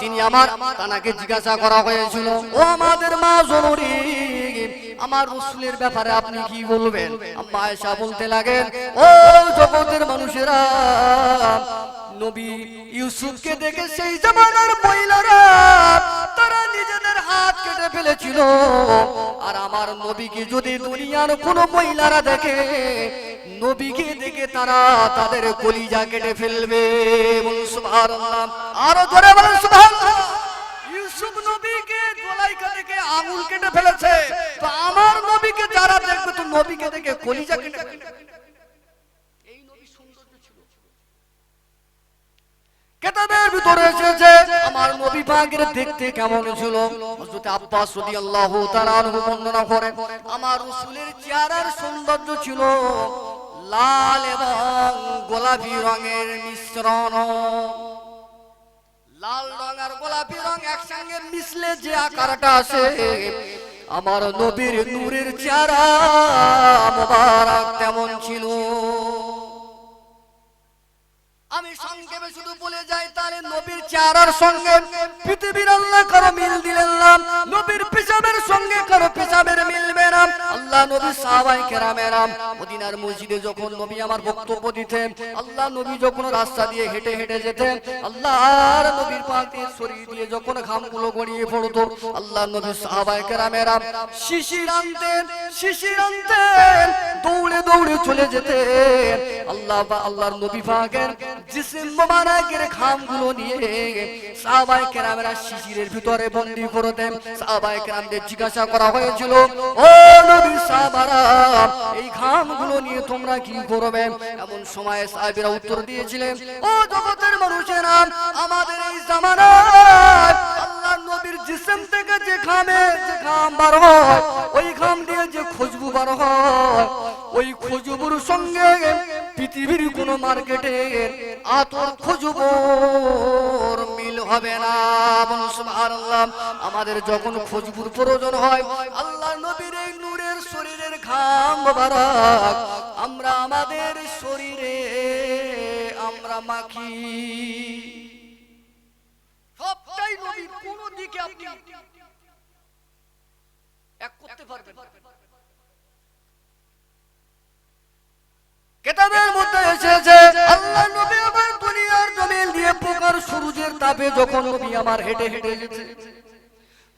তিনি আমার তানাকে জিজ্ঞাসা করা হয়েছিল, ও আমাদের মা জরুরি, আমার রসুলের ব্যাপারে আপনি কি বলবেন? আয়েশা বলতে লাগেন, ও জগতের মানুষেরা, নবী ইউসুফকে দেখে সেই জমানার মহিলারা তারা নিজেদের হাত কেটে ফেলেছিল। আর আমার নবীকে যদি দুনিয়ার কোনো মহিলারা দেখে, নবীকে দেখে তারা তাদের কলিজা কেটে ফেলবে। আরও জোরে বলুন ভিতরে এসেছে আমার নবী পাকের দেখতে কেমন ছিল? হযরত আব্বাস রাদিয়াল্লাহু তাআলা আনহু বর্ণনা করেন আমার রাসূলের চেহারার সৌন্দর্য ছিল লাল এবং গোলাপি রঙের মিশ্রণ। লাল রং আর গোলাপি রং একসঙ্গে মিশলে যে আকারটা আসে, আমার নবীর নূরের চেহারা মোবারক তেমন ছিল। আমি সংক্ষেপে শুধু বলে যাই তাহলে নবীর চেহারার সঙ্গে পৃথিবীর আল্লাহ কারও মিল দিলেন না নবীর পেশাবের সঙ্গে কারও পেশাবের মিলবে না। আল্লাহ নবী সাহাবাই কেরামেরা মদিনার মসজিদে যখন নবী আমার বক্তব্য দিতেন আল্লাহ নবী যখন রাস্তা দিয়ে হেঁটে হেঁটে যেতেন আল্লাহর নবীর শরীর দিয়ে যখন ঘামগুলো গড়িয়ে পড়তো আল্লাহ নবী সাহাবাই কেরামেরা শিশির আনতেন শিশির আনতেন দৌড়ে দৌড়ে চলে যেতেন। আল্লাহ বা আল্লাহর নবী পাকের জিসিম মোবারকের খামগুলো নিয়ে সাহাবাই কেরামেরা শিশিরের ভিতরে বন্দি করে দেন। সাহাবাই কেরামদের জিজ্ঞাসা করা হয়েছিল, ও নবী সাহাবারা, এই খামগুলো নিয়ে তোমরা কি করবে? এমন সময় সাহাবীরা উত্তর দিয়েছিলেন, ও জগতের মানুষেরা, আমাদের এই জামানায় আল্লাহ নবীর জিসিম থেকে যে খামে যে খাম বার হয়, ওই খাম দিয়ে যে খুশবু বার হয়, ওই খুশবুর সঙ্গে পৃথিবীর কোন মার্কেটের আতর খুশবুর মিল হবে না। সুবহানাল্লাহ, আমাদের যখন খুশবুর প্রয়োজন হয়, আল্লাহ নবীর এই নূরের শরীরের ঘাম মোবারক আমরা আমাদের শরীরে আমরা মাখি সবটাই নবীর কোন দিকে আপনি? এক করতে পারবেন কেতাবের মধ্যে এসেছে আল্লাহ নবী আমার দুনিয়ার জমিন দিয়ে প্রকার সূর্যের তাপে যখন নবী আমার হেঁটে হেঁটে যেতে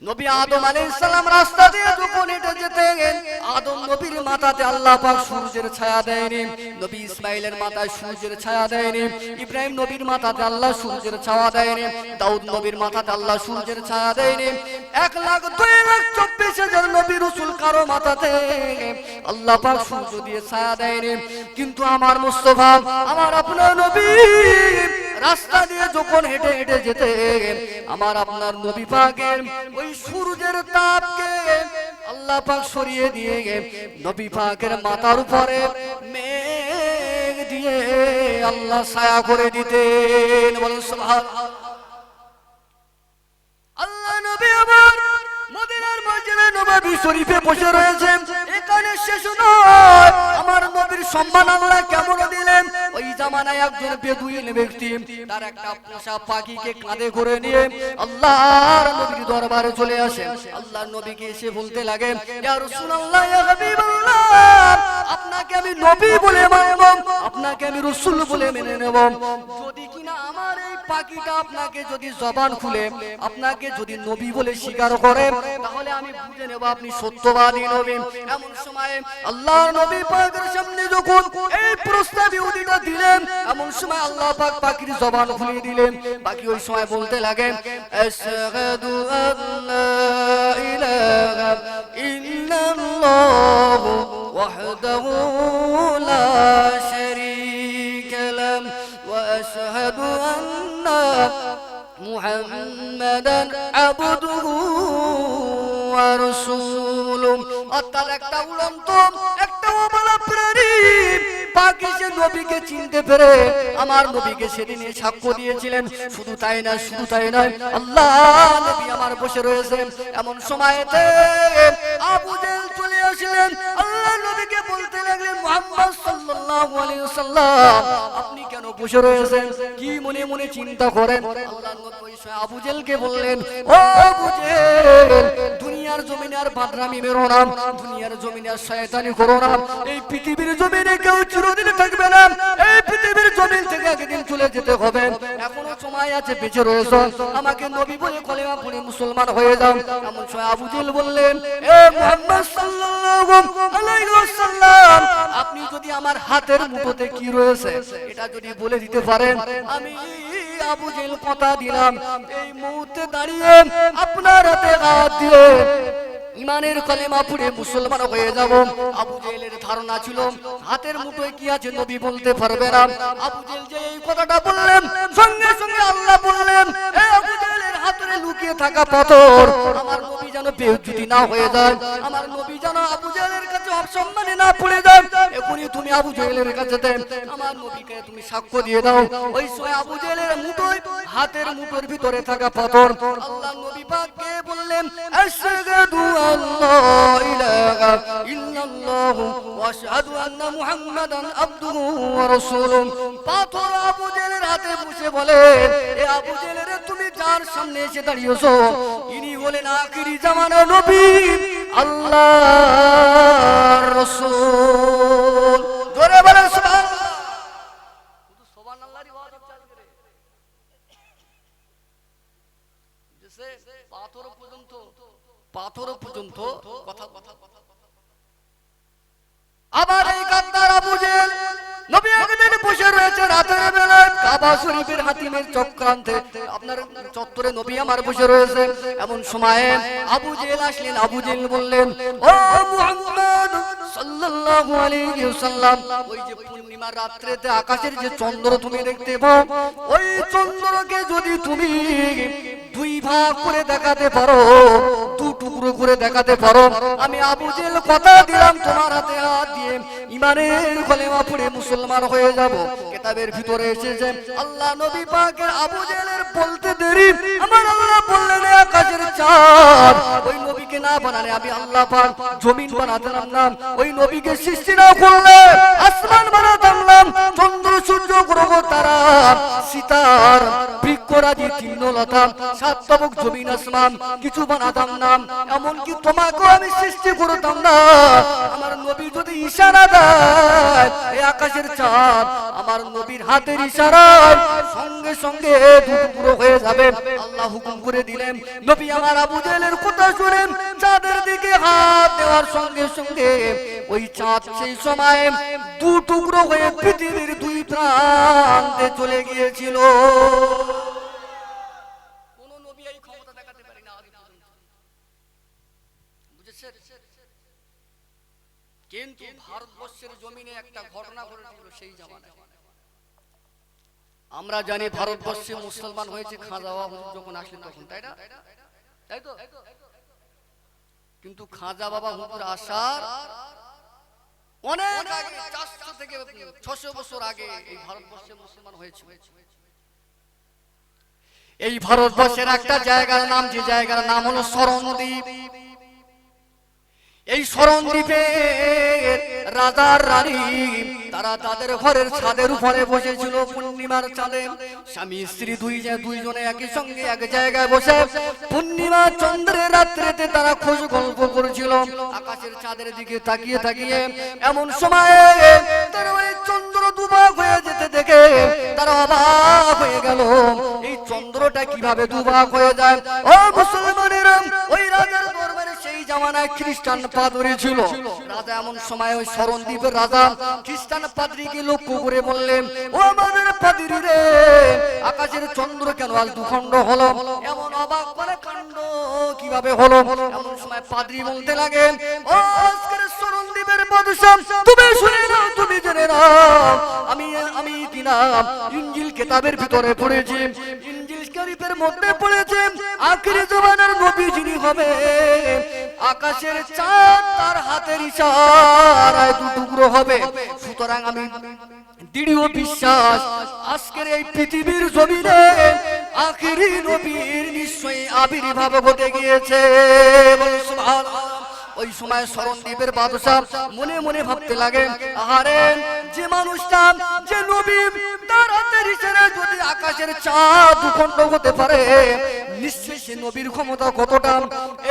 নবী আদম সালাম রাস্তা দিয়ে যখন হেঁটে যেতেন। আদম নবীর মাথাতে আল্লাহ পাক সূর্যের ছায়া দেয়নি, নবী ইসমাইলের মাথায় সূর্যের ছায়া দেয়নি, ইব্রাহিম নবীর মাথাতে আল্লাহ সূর্যের ছায়া দেয়নি, দাউদ নবীর মাথাতে আল্লাহ সূর্যের ছায়া দেয়নি। এক লাখ দুই লাখ চব্বিশ হাজার নবী রসুল কারও মাথাতে আল্লাহ পাক সূর্য দিয়ে ছায়া দেয়নি। কিন্তু আমার মুস্তফা, আমার আপনার নবী রাস্তা দিয়ে যখন হেঁটে হেঁটে যেতে আমার আপনার নবী পাকের ওই সূর্যের তাপকে আল্লাহ পাক সরিয়ে দিয়ে নবী পাকের মাথার উপরে মেঘ দিয়ে আল্লাহ ছায়া করে দিতেন। বলেন সুবহানাল্লাহ। নববী শরীফে বসে রয়েছে এখানে শেষ নয়। আমার নবীর সম্মান আল্লাহ কেমন দিলেন? ওই জামানায় একজন বেদুইন ব্যক্তি, তার একটা পোষা পাখিকে কাঁধে করে নিয়ে আল্লাহর নবীর দরবারে চলে আসে। আল্লাহর নবীকে এসে বলতে লাগে, ইয়া রাসূলুল্লাহ, ইয়া হাবিবাল্লাহ, আপনাকে আমি নবী বলে মানব, আপনাকে আমি রাসূল বলে মেনে নেব। যদি পাখিটা আপনাকে যদি জবান খুলে, আপনাকে যদি নবী বলে স্বীকার করে, তাহলে আমি বুঝে নেব আপনি সত্যবাদী নবী। এমন সময় আল্লাহর নবী পাকের সামনে যখন এই প্রস্তাব ইহুদিটা দিলেন, এমন সময় আল্লাহ পাক পাখির জবান খুলে দিলেন। বাকি ওই সময় বলতে লাগেন আশহাদু আল্লা ইলাহা ইল্লাল্লাহ ওয়াহদাহু লা শারীকা ওয়া আশহাদু আন্না মুহাম্মাদান আবদুহু ওয়া রাসূলুহু অর্থাৎ একটা উড়ন্ত, একটা অবলা প্রাণী। পাখি নবীকে চিনতে পেরে আমার নবীকে সেদিন সাক্ষ্য দিয়েছিলেন। শুধু তাই না, শুধু তাই নয়, আল্লাহ নবী আমার বসে রয়েছেন। এমন সময়তে আবু জেল চলে আসলেন। আল্লাহ নবীকে বলতে লাগলেন, মুহাম্মদ সাল্লাল্লাহু আলাইহি ওয়াসাল্লাম, আপনি বসে রয়েছেন। কি মনে মনে চিন্তা করেন? বললেন দুনিয়ার জমিনে আর বাদরামি মেরো না। দুনিয়ার জমিনে আর শয়তানি করো না। এই পৃথিবীর জমিনে কেউ চিরদিন থাকবে না। এই পৃথিবীর জমিন থেকে একদিন চলে যেতে হবে। এখনও সময় আছে, বেঁচে আমাকে নবী বলে কলেমা পড়ে মুসলমান হয়ে যাও। এমন সময় বললেন, এ সাল্লাল্লাহু আলাইহি ওয়াসাল্লাম, আপনি যদি আমার হাতের মুঠোতে কি রয়েছে, এটা যদি বলে দিতে পারেন। আমি আবু জেল কথা দিলাম। এই মুহূর্তে দাঁড়িয়ে আপনার হাতে হাত দিয়ে ইমানের কলেমা পড়ে মুসলমান হয়ে যাব। আবু জেলের ধারণা ছিল, হাতের মুঠোয় কি আছে নবী বলতে পারবে না। আবু জেল যে এই কথাটা বললেন, সঙ্গে সঙ্গে আল্লাহ বললেন আবু জেলের হাতের লুকিয়ে থাকা পাথর, আমার নবী যেন বেহুজুতি না হয়ে যায় আমার নবী যেন আবু জেলের কাছে অসম্মানে না পড়ে যায় এখনই তুমি আবু জেলের কাছে দেন, আমার নবীকে তুমি সাক্ষ্য দিয়ে দাও। ওই সময় আবু জেলের মুঠোয়, হাতের মুঠোর ভিতরে থাকা পাথর, আল্লাহ নবী পাককে বললেন আশহাদু আল্লা ইলাহা ইল্লাল্লাহ ওয়া আশহাদু আন্না মুহাম্মাদান আবদুহু ওয়া রাসূলুহু। পাথর আবু জেলের হাতে বসে বলে এ আবু জেলের তুমি যার সামনে এসে দাঁড়িয়েছো? ইনি হলেন আখিরি জামানা নবী আল্লাহর রাসূল জোরে বলে সুবহানাল্লাহ শুধু সুবহানাল্লাহরই আওয়াজ হচ্ছে আজকে রে। যে পাথর পর্যন্ত পাথর পর্যন্ত কথা আবার এই রাত্রিতে আকাশের যে চন্দ্র তুমি দেখতে পাও, ওই চন্দ্রকে যদি তুমি দুই ভাগ করে দেখাতে পারো টুকরো করে দেখাতে পারো। আমি আবু জেল কথা দিলাম, তোমার হাতে হাত দিয়ে। ইমানের কলেমা পড়ে মুসলমান হয়ে যাব। কিতাবের ভিতরে এসেছে আল্লাহ নবী পাকের আবু জেলের বলতে দেরি। আমার আল্লাহ বললেন আকাশের চাঁদ, ওই নবীকে না বানালে আমি আল্লাহ পাক জমিন বানাতাম না। ওই নবীকে সৃষ্টি না করলে আসমান বানাতাম না। চন্দ্র, সূর্য, গ্রহ, তারা, সিতার, বৃক্ষরাজি তৃণলতা সাতবক জমিন, আসমান, কিছু বানাতাম না। এমনকি তোমাকেও আমি সৃষ্টি করতাম না। আমার নবী যদি ইশারা দেয় আকাশের চাঁদ আমার নবীর হাতের ইশারায় সঙ্গে সঙ্গে দুটুকরো হয়ে যাবে। আল্লাহ হুকুম করে দিলেন, নবী আমার আবু জেলের কথা শুনেন, চাঁদের দিকে হাত দেওয়ার সঙ্গে সঙ্গে ওই চাঁদ সেই সময় দু টুকরো হয়ে পৃথিবীর দুই প্রান্তে চলে গিয়েছিল। কিন্তু ভারতবর্ষের জমিনে একটা ঘটনা ঘটেছিল সেই জামানায়। আমরা জানি ভারতবর্ষে মুসলমান হয়েছে খাজা বাবা যখন আসলেন তখন, তাই না? তাই তো? কিন্তু খাজা বাবা হুজুর আসার অনেক আগে, চারশো থেকে ছশো বছর আগে এই ভারতবর্ষে মুসলমান হয়েছে। এই ভারতবর্ষের একটা জায়গার নাম, যে জায়গার নাম হলো শরণদ্বীপ। এই শরণদ্বীপে রাজার রানী, তারা তাদের ঘরের ছাদের উপরে বসেছিল পূর্ণিমার চাঁদে। স্বামী, স্ত্রী দুই যে- দুইজনে একই সঙ্গে এক জায়গায় বসে পূর্ণিমা চন্দ্রের রাত্রিতে তারা খোঁজ গল্প করেছিল। আকাশের চাঁদের দিকে তাকিয়ে তাকিয়ে এমন সময়ে তারা ওই চন্দ্র দুভাগ হয়ে যেতে দেখে তারা অবাক হয়ে গেল। এই চন্দ্রটা কীভাবে দুভাগ হয়ে যায়? ও মুসলমানেরা, ওই রাজার দরবারে আকাশের চন্দ্র কেন আজ দুখণ্ড হলো? এমন অবাক করে কাণ্ড কীভাবে হলো? এমন সময় পাদ্রী বলতে লাগে শরণদ্বীপের শুনে তুমি আমি আমি দিনাম ইঞ্জিল কেতাবের ভিতরে পড়েছি। শরীফের মধ্যে পড়েছে আখিরি জমানার নবী যিনি হবে আকাশের চাঁদ তার হাতের ইশারায় দু টুকরো হবে। সুতরাং আমি দৃঢ় বিশ্বাস, আজকের এই পৃথিবীর জমিনে আখিরি নবীর নিশ্চয়ই আবির্ভাব ঘটে গিয়েছে। ওই সময় শরণদ্বীপের বাদশাহ মনে মনে ভাবতে লাগে আহারে, যে মানুষটা, যে নবী আকাশের চাঁদ হতে পারে, নিশ্চয়ই নবীর ক্ষমতা কতটা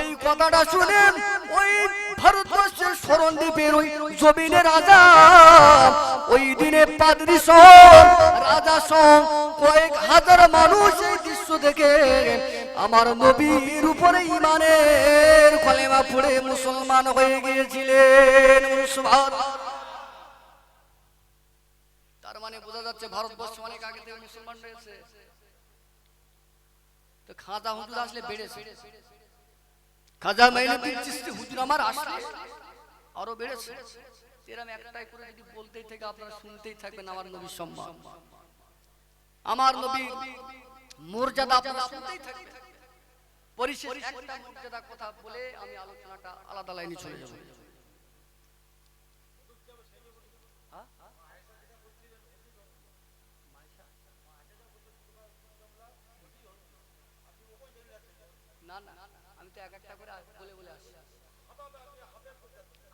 এই কথাটা ওই ভারতবর্ষের ওই রাজা, ওই দিনে পাদ্রি রাজা সহ কয়েক হাজার মানুষ এই দৃশ্য দেখে, আমার নবীর উপরে ইমানের কলেমা পড়ে মুসলমান হয়ে গিয়েছিলেন। বোঝা যাচ্ছে ভারতবর্ষ অনেক আগে থেকে মুসলমান রয়েছে। তো হুজুর আসলে বেড়েছে। খাজা মাইনুদ্দিন হুজুর আমার আসলে আরও বেড়েছে। এরম একটাই করে যদি বলতেই থেকে, আপনারা শুনতেই থাকবেন আমার নবীর সম্মান। আমার নবী মর্যাদা আপনারা শুনতেই থাকবেন। একটা মর্যাদা কথা বলে আমি আলোচনাটা আলাদা লাইনে চলে যাব। না না, আমি তো এক একটা করে বলে বলে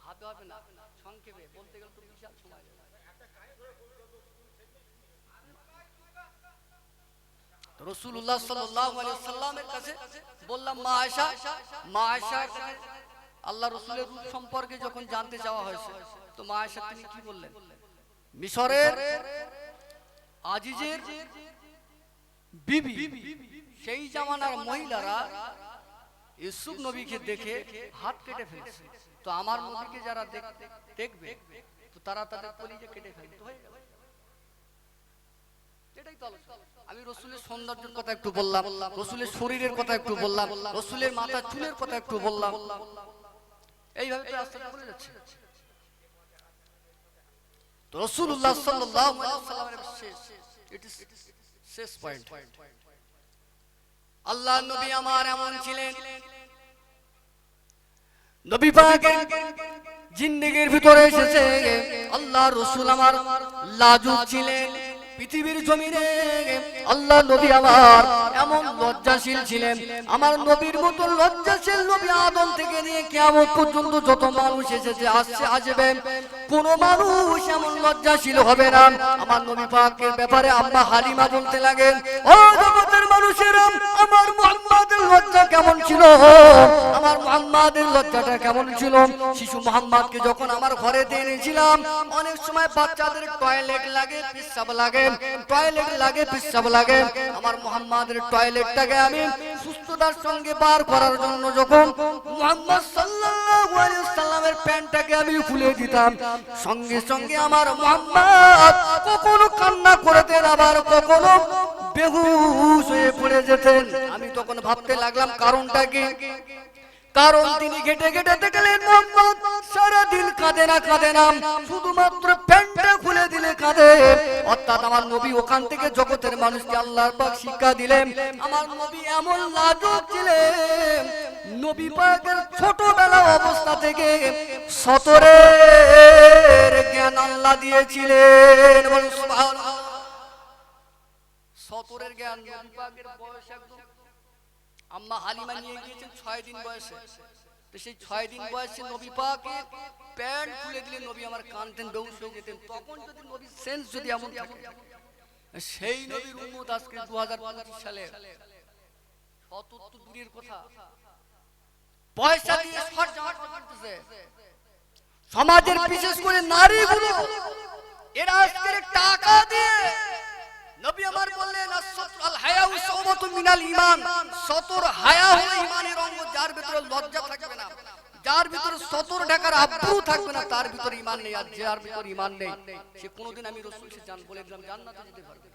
হাতে হবে না, সংক্ষেপে, বলতে গেলে তো বিশাল সময় রসুল্লাহ সাল্লামের কাছে বললাম, মা আয়সা মা আয়সা আল্লাহ রসুলের রূপ সম্পর্কে যখন জানতে চাওয়া হয়েছে, তো মা আয়সা তিনি কি বললেন? মিশরের আজিজের বিবি, সেই জামানার মহিলারা ইউসুফ নবীকে দেখে হাত কেটে ফেলছে। তো আমার নবীকে যারা দেখবে তো তারা তাদের কলিজে কেটে হয়ে গেল তো আমি রসুলের সৌন্দর্যের কথা একটু বললাম রসুলের শরীরের কথা একটু বললাম রসুলের মাথা চুলের কথা একটু বললাম। এইভাবে বলে যাচ্ছে। রসুল্লাহ শেষ পয়েন্ট আল্লাহ নবী আমার এমন ছিলেন। নবী পাকের জিন্দেগির ভিতরে এসেছে। আল্লাহ রসুল আমার লাজুক ছিলেন। পৃথিবীর জমিনে আল্লাহ নবী আমার এমন লজ্জাশীল ছিলেন। আমার নবীর মতো লজ্জাশীল নবী আদম থেকে নিয়ে কেমন পর্যন্ত যত মানুষ এসেছে, আসছে, আসবে, কোন মানুষ এমন লজ্জাশীল হবে না। আমার নবী পাকের ব্যাপারে আম্মা হালিমা বলতে লাগেন, ও জগতের মানুষেরা, আমার মোহাম্মদের লজ্জা কেমন ছিল? আমার মোহাম্মদের লজ্জাটা কেমন ছিল? শিশু মোহাম্মদকে যখন আমার ঘরে এনেছিলাম, অনেক সময় বাচ্চাদের টয়লেট লাগে, পেশাব লাগে টয়লেট লাগে, পেশাব লাগে। আমার মোহাম্মদের টয়লেটটাকে আমি সুস্থতার সঙ্গে বার করার জন্য যখন মোহাম্মদ সাল্লাল্লাহু আলাইহি সাল্লামের প্যান্টটাকে আমি খুলে দিতাম, সঙ্গে সঙ্গে আমার মোহাম্মদ কখনো কান্না করতেন, আবার কখনো বেহুশ হয়ে পড়ে যেতেন। আমি তখন ভাবতে লাগলাম, কারণটা কি? কারণ তিনি ঘেটে ঘেটে দেখলেন মোহাম্মদ সারাদিন কাঁদে না কাঁদে না। শুধুমাত্র প্যান্টটা খুলে দিলে কাঁদে। অর্থাৎ আমার নবী ওখান থেকে জগতের মানুষকে আল্লাহর পাক শিক্ষা দিলেন। আমার নবী এমন লাজুক ছিলেন, নবী পাকের ছোটবেলা অবস্থা থেকে সতরের জ্ঞান আল্লাহ দিয়েছিলেন। সতরের জ্ঞান নবী পাকের বয়স একদম আম্মা হালিমা নিয়ে গিয়েছেন ছয় দিন বয়সে। তো সেই ছয় দিন বয়সে নবী পাকে প্যান্ট খুলে দিলে নবী আমার কানতেন বেউস হয়ে যেতেন তখন যদি নবীর সেন্স যদি এমন থাকে, সেই নবীর উম্মত আজকে দু হাজার পঁচিশ সালে। শত তো দূরের কথা। পয়সা দিয়ে করতেছে সমাজের বিশেষ করে নারীগুলো, এরা আজকে টাকা দিয়ে নবী আমার বললেন আল হায়াউ শাওবাতুম মিনাল ঈমান সতর হায়া হলো ঈমানের অঙ্গ যার ভিতরে লজ্জা থাকবে না যার ভিতরে সতর ঢাকার আব্রু থাকবে না তার ভিতরে ঈমান নেই আর যার ভিতরে ঈমান নেই সে কোনোদিন আমি রাসূল সে জান বলে দিলাম জান্নাতে যেতে পারবে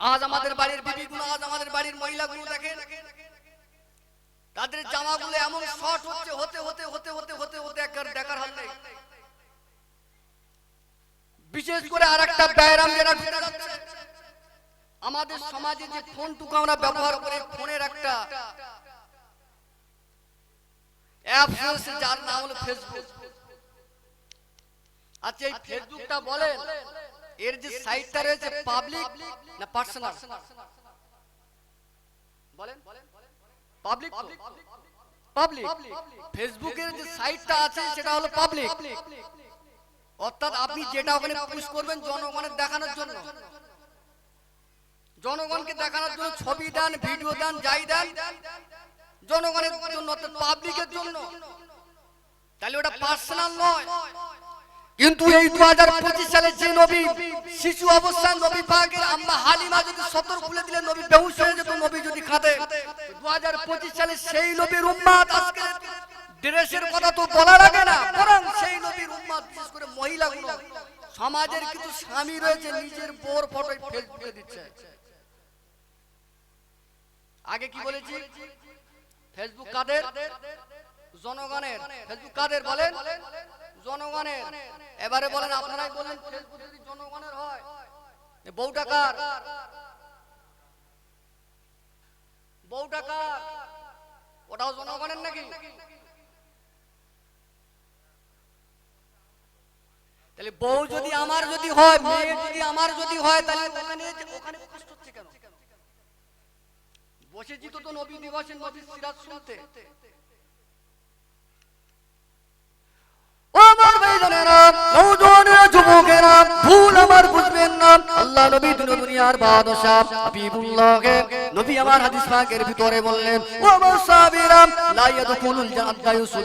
আজ আমাদের বাড়ির বিবিগুলো আজ আমাদের বাড়ির মহিলাগুলো দেখেন তাদের জামাগুলো এমন শর্ট হচ্ছে হতে হতে হতে হতে হতে হতে একবার দেখার হাল নেই বিশেষ করে আর একটা ব্যায়াম যাচ্ছে আমাদের সমাজে যে ফোনটুকু আমরা ব্যবহার করে ফোনের একটা অ্যাপ রয়েছে, যার নাম হলো ফেসবুক আচ্ছা এই ফেসবুকটা বলেন, এর যে সাইটটা রয়েছে পাবলিক না পার্সোনাল বলেন পাবলিক পাবলিক ফেসবুকের যে সাইটটা আছে, সেটা হলো পাবলিক অর্থাৎ আপনি যেটা ওখানে পুশ করবেন জনগণের দেখানোর জন্য। জনগণকে দেখানোর জন্য ছবি দেন ভিডিও দেন যাই দেন। জনগণের জন্য পাবলিকের জন্য তাহলে ওটা পার্সোনাল নয়। কিন্তু এই দু হাজার পঁচিশ সালে যে নবী শিশু অবস্থায় নবী পাকের আম্মা হালিমা যদি সতর খুলে দিলে নবী বেহুশ হয়ে যেত নবী যদি খাতে। দু হাজার পঁচিশ সালে সেই নবীর উম্মাদ আজকে ড্রেসের কথা তো বলা লাগে না, বরং সেই নবীর উম্মাদ, বিশেষ করে মহিলাগুলো, সমাজের কিছু স্বামী রয়েছে, নিজের বোর ফটো ফেসবুকে দিচ্ছে। আগে কি বলেছি? ফেসবুক কাদের? জনগণের। ফেসবুক কাদের বলেন? জনগণের। এবারে বলেন, আপনারাই বলেন, ফেসবুক যদি জনগণের হয়, এ বউটা কার? বউটা কার? ওটাও জনগণের নাকি? তাহলে বউ যদি আমার যদি হয় মেয়ে যদি আমার যদি হয়, তাহলে ওখানে ওখানে কষ্ট হচ্ছে কেন? বসেছি তো নবী দিবসের নবী সিরাজ শুনতে। আমার যুবকেরা ভুল আমার বুঝবেন না। আল্লাহ নবী দুনিয়া দুনিয়ার বাদশা হাবিবুল্লাহকে নবী আমার হাদিস পাকের ভিতরে বললেন, ও লা ইয়াদখুলুল জান্নাত,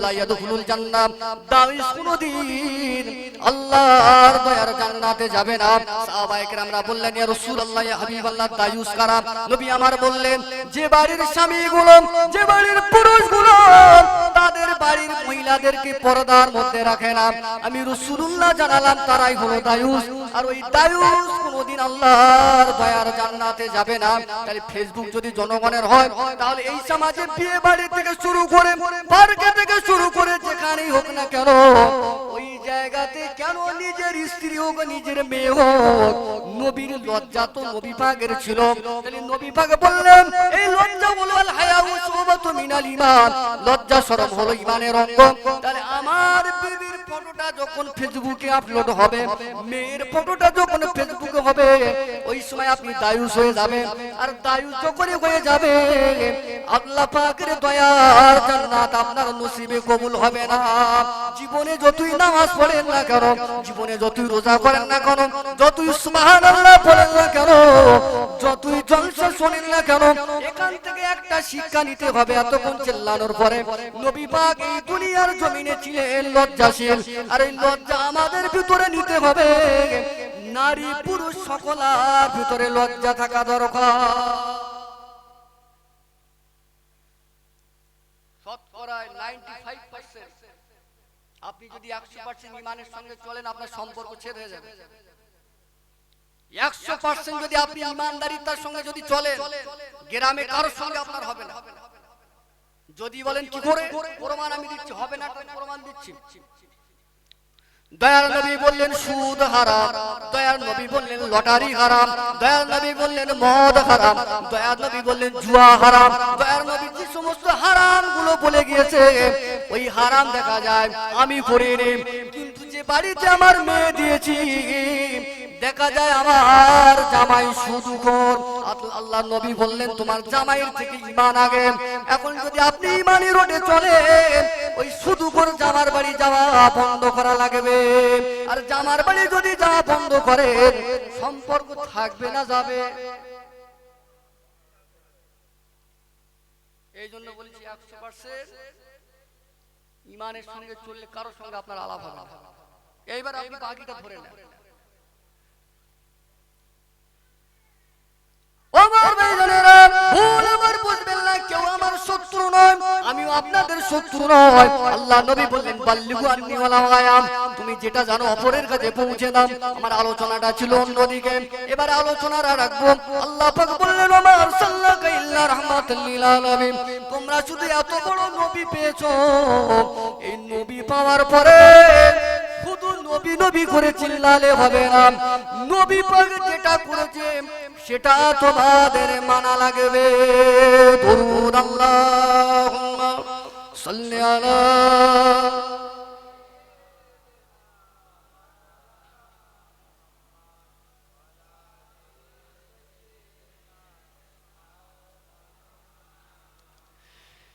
লা ইয়াদখুলুল জান্নাত দায়ুস কোনদিন আল্লাহর দয়ার জান্নাতে যাবে না। বললেন, ইয়া রাসূলুল্লাহ, ইয়া হাবিবাল্লাহ দায়ুস কারা? নবী আমার বললেন, যে বাড়ির স্বামীগুলো, যে বাড়ির পুরুষগুলো, তাদের বাড়ির মহিলাদেরকে পর্দার মধ্যে রাখে না। আমি রসুল্লাহ জানালাম, তারাই হলো দায়ুস আর ওই দায়ুস কোনোদিন আল্লাহর দয়ার জান্নাতে যাবে না। তাহলে ফেসবুক যদি জনগণের হয়, তাহলে এই সমাজে বিয়ে বাড়ি থেকে শুরু করে, পার্কে থেকে শুরু করে, যেখানেই হোক না কেন, ওই জায়গাতে কেন নিজের স্ত্রী হোক, নিজের মেয়ে হোক, নবীর লজ্জা তো নবী পাকের ছিল। তাহলে নবী পাক বললেন, এই লজ্জা হলো আল হায়াউ সুবাতু মিনাল ঈমান লজ্জা শরম হলো ঈমানের অঙ্গ। তাহলে আমার বিবির ফটোটা যখন ফেসবুকে আপলোড হবে, মেয়ের ফটোটা যখন ফেসবুকে হবে, ওই সময় আপনি দায়ুস হয়ে যাবেন। আর দায়ুস হয়ে যাবে, আল্লাহ পাকের দয়ার জান্নাত আপনার নসিবে কবুল হবে না। জীবনে যতই নামাজ পড়েন না কেন, জীবনে যতই রোজা করেন না কেন, যতই সুবহানাল্লাহ পড়েন না কেন যতই জলসা শোনেন না কেন? এখান থেকে একটা শিক্ষা নিতে হবে, এতক্ষণ চিল্লানোর পরে। নবী পাক এই দুনিয়ার জমিনে ছিলেন লজ্জাশীল। আর এই লজ্জা আমাদের ভিতরে নিতে হবে। নারী পুরুষ সকলার ভিতরে লজ্জা থাকা দরকার। শতকরায় 95% আপনি যদি একশো পার্সেন্ট ইমানের সঙ্গে চলেন, আপনার সম্পর্ক হয়ে যাবে। একশো পার্সেন্ট যদি আপনি ইমানদারিতার সঙ্গে যদি চলেন, গ্রামে কারোর সঙ্গে আপনার হবে না। যদি বলেন, কি করে? প্রমাণ আমি দিচ্ছি। হবে না প্রমাণ দিচ্ছি। দয়ার নবী বললেন, সুদ হারাম। দয়ার নবী বললেন, লটারি হারাম। দয়ার নবী বললেন, মদ হারাম। দয়ার নবী বললেন, জুয়া হারাম। দয়ার নবী যে সমস্ত হারামগুলো বলে গিয়েছে, ওই হারাম দেখা যায়, আমি করিনি কিন্তু যে বাড়িতে আমার মেয়ে দিয়েছি দেখা যায় আমার জামাই শুধু কর আল্লাহ নবী বললেন, তোমার জামাইয়ের থেকে ইমান আগে। এখন যদি আপনি ইমানি রোডে চলে ওই শুধু করে জামার বাড়ি যাওয়া বন্ধ করা লাগবে। আর জামার বাড়ি যদি যাওয়া বন্ধ করে সম্পর্ক থাকবে না, যাবে। এই জন্য বলছি একশো পার্সেন্ট ইমানের সঙ্গে চললে কারোর সঙ্গে আপনার আলাপ হবে এইবার আপনি বাকিটা ধরে নেন। শত্রু নয়, আমিও আপনাদের শত্রু নয়। বললেন তুমি যেটা জানো, অপরের কাছে পৌঁছে আমার আলোচনাটা ছিল অন্যদিকে। এবার আলোচনাটা আমার সাল্লাকা ইল্লা রাহমাতাল তোমরা শুধু এত বড় নবী পেয়েছ। নবী পাওয়ার পরে শুধু নবী নবী করে চিল্লালে হবে না। নবী পাক যেটা করেছে সেটা তোমাদের মানা লাগবে। দরুদ আল্লাহুম্মা সাল্লি আলা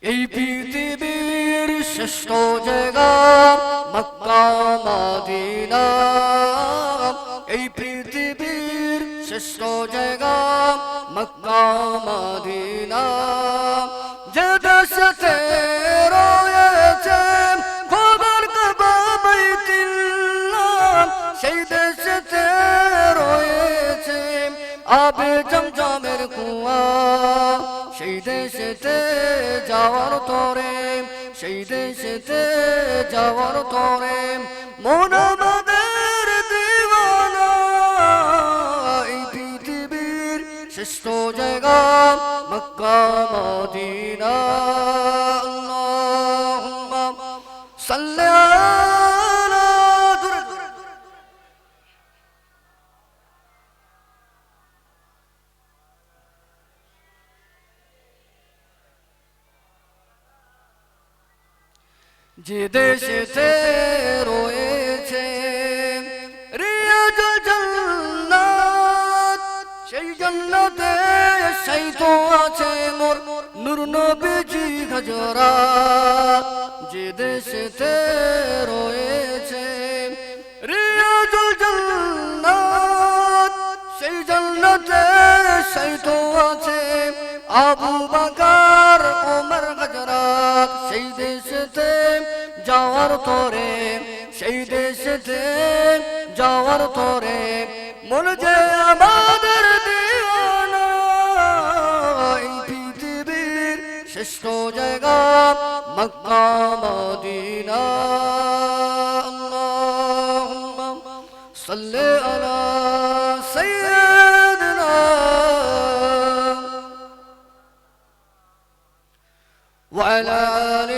এই পৃথিবীর শ্রেষ্ঠ জায়গা মক্কা মদিনা। শ্রেষ্ঠ জায়গা মক্কা মদিনা যে দেশেতে রয়েছে খবর সেই দেশেতে রয়েছে আবে জমজমের কুয়া। সেই দেশেতে যাওয়ার তরে, সেই দেশেতে যাওয়ার তরে। মন শ্রেষ্ঠ জায়গা মক্কা মদিনা আল্লাহুম্মা সাল্লি আলা যে দেশেতে রয়েছে আছে মোর নূর নবীজি গজরা যে দেশেতে রয়েছে। রিয়াজুল জান্নাত, সেই জান্নাতে সেই তো আছে। আবু বাকার, ওমর গজরাত সেই দেশেতে যাওয়ার তরে সেই দেশেতে যাওয়ার তরে মন যে আমাদের مكة مدينة. اللهم صل على سيدنا. وعلى آل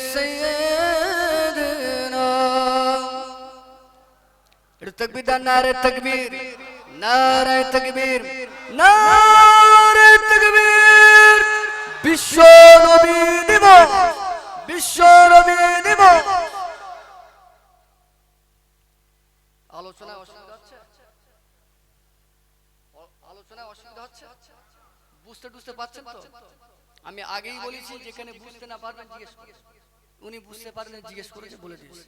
سيدنا. التكبير ده نار التكبير نار التكبير نار التكبير بالشوق বুঝতে টুঝতে পারছেন তো? আমি আগেই বলেছি যেখানে বুঝতে না পারবেন জিজ্ঞেস উনি বুঝতে পারলেন জিজ্ঞেস করেছে বলে দিয়েছে।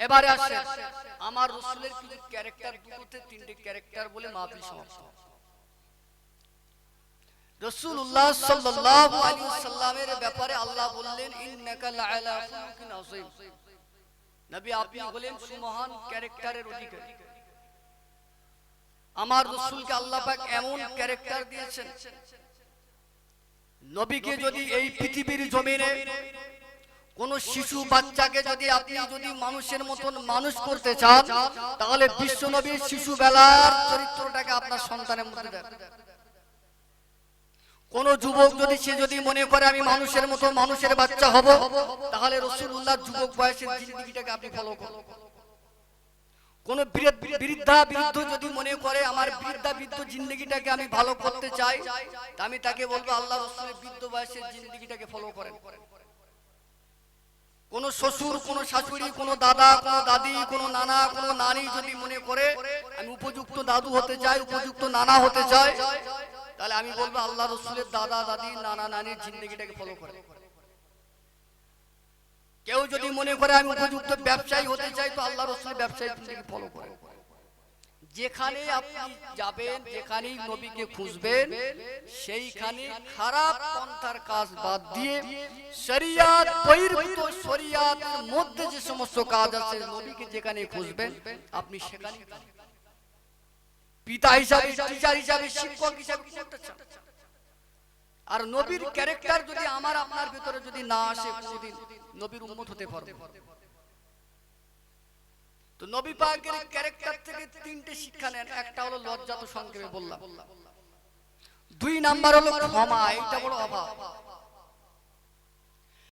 এবারে আসে আমার রসুলের কিছু ক্যারেক্টার দুটোতে তিনটে ক্যারেক্টার বলে মাহফিল সমাপ্ত সাল্লামের ব্যাপারে আল্লাহ বললেন, ইন্নাকা লাআলা খুলুকিন আযীম। নবী আপনি হলেন সুমহান ক্যারেক্টারের অধিকারী। আমার রসুলকে আল্লাহ পাক এমন ক্যারেক্টার দিয়েছেন। নবীকে যদি এই পৃথিবীর জমিনে কোন শিশু বাচ্চাকে যদি আপনি যদি মানুষের মতন মানুষ করতে চান, তাহলে বিশ্ব নবীর শিশু বেলার চরিত্রটাকে আপনার সন্তানের মধ্যে কোন যুবক যদি সে যদি মনে করে আমি মানুষের মতো মানুষের বাচ্চা হব, তাহলে রসুল্লাহ যুবক বয়সের জিন্দগিটাকে আপনি ফলো করুন। কোন বৃদ্ধ- বৃদ্ধা যদি মনে করে আমার বৃদ্ধা বৃদ্ধ জিন্দগিটাকে আমি ভালো করতে চাই আমি তাকে বলব, আল্লাহ রসুলের বৃদ্ধ বয়সের জিন্দগিটাকে ফলো করেন। কোন শ্বশুর, কোন শাশুড়ি, কোন দাদা, কোন দাদি, কোন নানা, কোন নানি যদি মনে করে, আমি উপযুক্ত দাদু হতে চাই, উপযুক্ত নানা হতে চাই, তাহলে আমি বলব, আল্লাহ রসুলের দাদা, দাদি, নানা, নানির জিন্দগিটাকে ফলো করে কেউ যদি মনে করে আমি উপযুক্ত ব্যবসায়ী হতে চাই, তো আল্লাহ রসুলের ব্যবসায়ী ফলো করে। যেখানে আপনি যাবেন, যেখানেই নবীকে খুঁজবেন, সেইখানে খারাপ পন্থার কাজ বাদ দিয়ে শরিয়াত বহির্ভূত শরিয়াতের মধ্যে যে সমস্ত কাজ আছে, নবীকে যেখানে খুঁজবেন, আপনি সেখানে পিতা হিসাবে টিচার হিসাবে, শিক্ষক হিসাবে করতে চান। আর নবীর ক্যারেক্টার যদি আমার, আপনার ভিতরে যদি না আসে কোনোদিন নবীর উন্মত হতে পারব। তো নবী পাকের ক্যারেক্টার থেকে তিনটে শিক্ষা নেন একটা হলো লজ্জা তো সংক্ষেপে বললাম। দুই নাম্বার হলো ক্ষমা এটা বড় অভাব।